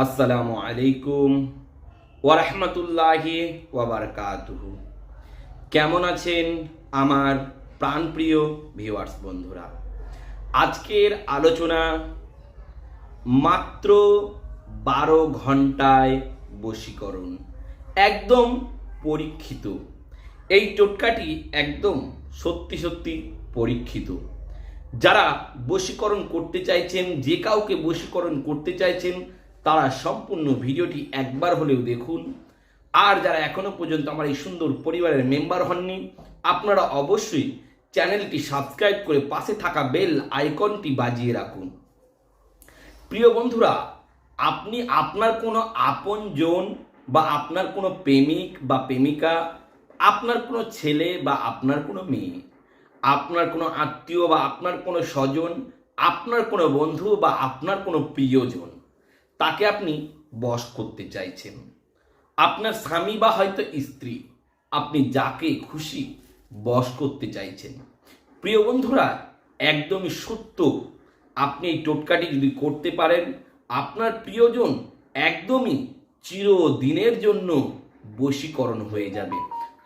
আসসালামু আলাইকুম ওয়ারহমতুল্লাহি ওয়াবারকাতুহু কেমন আছেন আমার প্রাণপ্রিয় ভিউয়ার্স বন্ধুরা? আজকের আলোচনা মাত্র বারো ঘন্টায় বশীকরণ, একদম পরীক্ষিত। এই টোটকাটি একদম সত্যি সত্যি পরীক্ষিত। যারা বশীকরণ করতে চাইছেন, যে কাউকে বশীকরণ করতে চাইছেন তারা সম্পূর্ণ ভিডিওটি একবার হলেও দেখুন। আর যারা এখনও পর্যন্ত আমার এই সুন্দর পরিবারের মেম্বার হননি, আপনারা অবশ্যই চ্যানেলটি সাবস্ক্রাইব করে পাশে থাকা বেল আইকনটি বাজিয়ে রাখুন। প্রিয় বন্ধুরা, আপনি আপনার কোনো আপনজন বা আপনার কোনো প্রেমিক বা প্রেমিকা, আপনার কোনো ছেলে বা আপনার কোনো মেয়ে, আপনার কোনো আত্মীয় বা আপনার কোনো স্বজন, আপনার কোনো বন্ধু বা আপনার কোনো প্রিয়জন তাকে আপনি বশ করতে চাইছেন। আপনার স্বামী বা হয়তো স্ত্রী আপনি যাকে খুশি বশ করতে চাইছেন। প্রিয় বন্ধুরা, একদমই সত্য। আপনি এই টোটকাটি যদি করতে পারেন, আপনার প্রিয়জন একদমই চিরদিনের জন্য বশীকরণ হয়ে যাবে।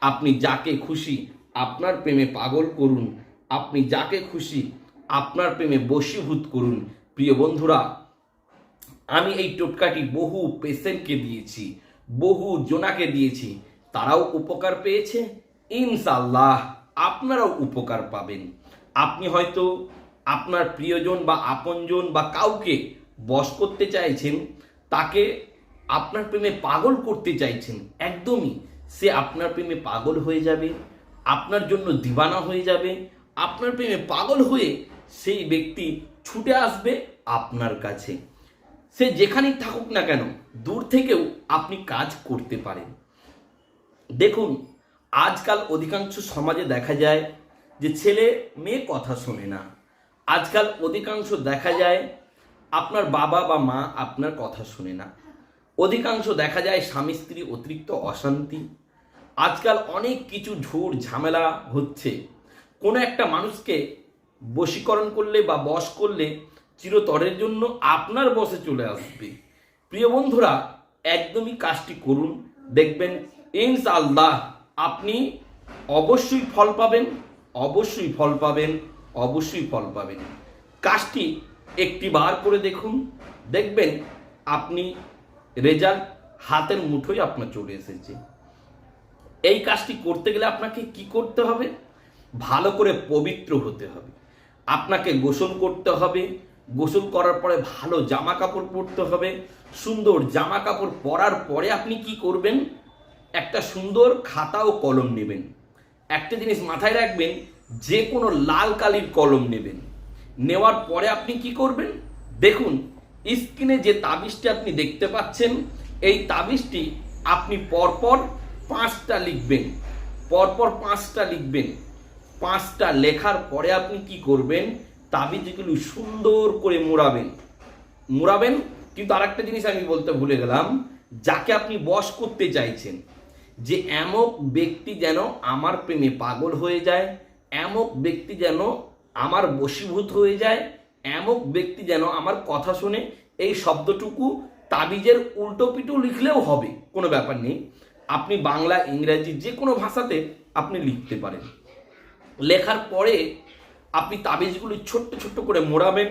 আপনি যাকে খুশি আপনার প্রেমে পাগল করুন। আপনি যাকে খুশি আপনার প্রেমে বশীভূত করুন। প্রিয় বন্ধুরা আমি এই টোটকাটি বহু পেশেন্টকে দিয়েছি, বহু জোনাকে দিয়েছি। তারাও উপকার পেয়েছে? ইনশাল্লাহ আপনারাও উপকার পাবেন। আপনি হয়তো আপনার প্রিয়জন বা আপনজন বা কাউকে বশ করতে চাইছেন, তাকে আপনার প্রেমে পাগল করতে চাইছেন, একদমই। সে আপনার প্রেমে পাগল হয়ে যাবে, আপনার জন্য দিবানা হয়ে যাবে, আপনার প্রেমে পাগল হয়ে সেই ব্যক্তি ছুটে আসবে আপনার কাছে। সে যেখানেই থাকুক না কেন, দূর থেকেও আপনি কাজ করতে পারেন। দেখুন, আজকাল অধিকাংশ সমাজে দেখা যায় যে ছেলে মেয়ে কথা শোনে না। আজকাল অধিকাংশ দেখা যায় আপনার বাবা বা মা আপনার কথা শোনে না। অধিকাংশ দেখা যায় স্বামী, স্ত্রী অতিরিক্ত অশান্তি। আজকাল অনেক কিছু ঝুড় ঝামেলা হচ্ছে। কোনো একটা মানুষকে বশীকরণ করলে বা বশ করলে চিরতরের জন্য আপনার বসে চলে আসবে। প্রিয় বন্ধুরা, একদমই কাজটি করুন। দেখবেন ইনস ইনশাআল্লাহ আপনি অবশ্যই ফল পাবেন, অবশ্যই ফল পাবেন, অবশ্যই ফল পাবেন। কাজটি একটি বার করে দেখুন। দেখবেন, আপনি রেজাল্ট হাতের মুঠোয় আপনার চলে এসেছে। এই কাজটি করতে গেলে আপনাকে কি করতে হবে? ভালো করে পবিত্র হতে হবে। আপনাকে গোসল করতে হবে গোসল করার পরে ভালো জামা কাপড় পরতে হবে। সুন্দর জামা কাপড় পরার পরে আপনি কি করবেন? একটা সুন্দর খাতা ও কলম নেবেন। একটা জিনিস মাথায় রাখবেন, যে কোনো লাল কালির কলম নেবেন। নেওয়ার পরে আপনি কি করবেন? দেখুন, স্ক্রিনে যে তাবিজটি আপনি দেখতে পাচ্ছেন, এই তাবিজটি আপনি পরপর পাঁচটা লিখবেন। পরপর পাঁচটা লিখবেন। পাঁচটা লেখার পরে আপনি কি করবেন? তাবিজগুলো সুন্দর করে মোড়াবেন। মোড়াবেন, কিন্তু আরেকটা জিনিস আমি বলতে ভুলে গেলাম, যাকে আপনি বশ করতে চাইছেন, যে এমক ব্যক্তি যেন আমার প্রেমে পাগল হয়ে যায়, এমক ব্যক্তি যেন আমার বশীভূত হয়ে যায়, এমক ব্যক্তি যেন আমার কথা শুনে, এই শব্দটুকু তাবিজের উল্টো পিটো লিখলেও হবে, কোনো ব্যাপার নেই। আপনি বাংলা, ইংরাজি যে কোনো ভাষাতে আপনি লিখতে পারেন। লেখার পরে আপনি তাবিজগুলি ছোট্ট ছোট্ট করে মোড়াবেন।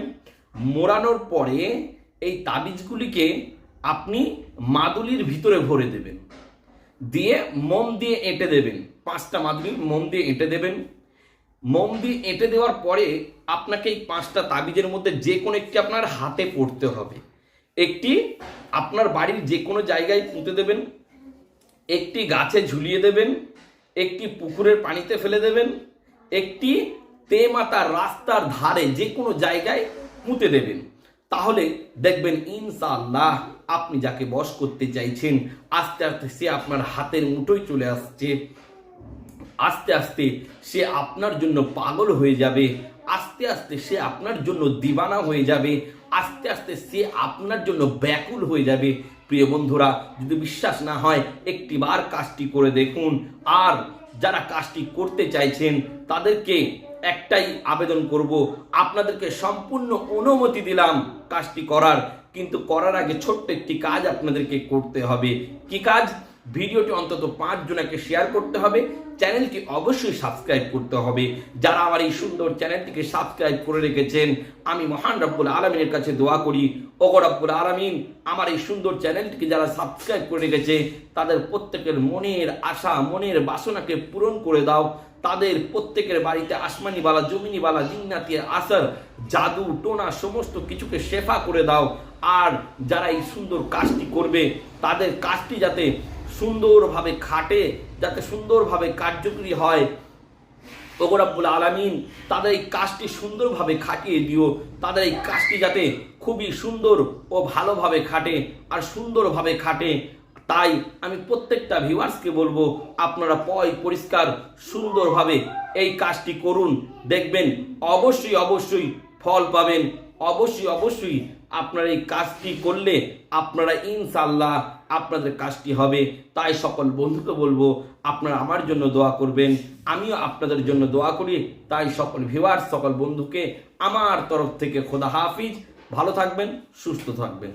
মোড়ানোর পরে এই তাবিজগুলিকে আপনি মাদুলির ভিতরে ভরে দেবেন। দিয়ে মোম দিয়ে এঁটে দেবেন। পাঁচটা মাদুলি মোম দিয়ে এঁটে দেবেন। মোম দিয়ে এঁটে দেওয়ার পরে আপনাকে এই পাঁচটা তাবিজের মধ্যে যে কোনো একটি আপনার হাতে পড়তে হবে। একটি আপনার বাড়ির যে কোনো জায়গায় পুঁতে দেবেন। একটি গাছে ঝুলিয়ে দেবেন। একটি পুকুরের পানিতে ফেলে দেবেন। একটি তেমাতার রাস্তার ধারে যে কোনো জায়গায় পুঁতে দেবেন। তাহলে দেখবেন ইনশাআল্লাহ আপনি যাকে বশ করতে চাইছেন, আস্তে আস্তে সে আপনার হাতের মুঠোয় চলে আসছে। আস্তে আস্তে সে আপনার জন্য পাগল হয়ে যাবে, আস্তে আস্তে সে আপনার জন্য দিবানা হয়ে যাবে, আস্তে আস্তে সে আপনার জন্য ব্যাকুল হয়ে যাবে। প্রিয় বন্ধুরা, যদি বিশ্বাস না হয়, একটিবার কাজটি করে দেখুন। আর যারা কাজটি করতে চাইছেন, তাদেরকে একটাই আবেদন করব। আপনাদেরকে সম্পূর্ণ অনুমতি দিলাম কাজটি করার। কিন্তু করার আগে ছোট্ট একটি কাজ আপনাদেরকে করতে হবে। কি কাজ? ভিডিওটি অন্তত পাঁচ জনাকে শেয়ার করতে হবে। চ্যানেলটি অবশ্যই সাবস্ক্রাইব করতে হবে। যারা আমার এই সুন্দর চ্যানেলটিকে সাবস্ক্রাইব করে রেখেছেন, আমি মহান রব্বুল আলমিনের কাছে দোয়া করি। ওগো রব্বুল আলমিন, আমার এই সুন্দর চ্যানেলটিকে যারা সাবস্ক্রাইব করে রেখেছে, তাদের প্রত্যেকের মনের আশা, মনের বাসনাকে পূরণ করে দাও। তাদের প্রত্যেকের বাড়িতে আসমানি বালা জমিনি বালা জিন্নাতি আসার, জাদু, টোনা, সমস্ত কিছুকে শেফা করে দাও। আর যারা এই সুন্দর কাজটি করবে, তাদের কাজটি যাতে সুন্দরভাবে খাটে, যাতে সুন্দরভাবে কার্যকরী হয়। ওগরাব্বুল আলামিন, তাদের এই কাজটি সুন্দরভাবে খাটিয়ে দিও। তাদের এই কাজটি যাতে খুবই সুন্দর ও ভালোভাবে খাটে, আর সুন্দরভাবে খাটে। তাই আমি প্রত্যেকটা ভিউয়ার্সকে বলব, আপনারা পয় পরিষ্কার, সুন্দরভাবে এই কাজটি করুন। দেখবেন অবশ্যই অবশ্যই ফল পাবেন। অবশ্যই অবশ্যই আপনারা এই কাজটি করলে আপনারা ইনশাল্লাহ আপনাদের কাজটি হবে। তাই সকল বন্ধুকে বলব, আপনারা আমার জন্য দোয়া করবেন, আমিও আপনাদের জন্য দোয়া করি। তাই সকল ভিউয়ার্স, সকল বন্ধুকে আমার তরফ থেকে খোদা হাফিজ। ভালো থাকবেন, সুস্থ থাকবেন।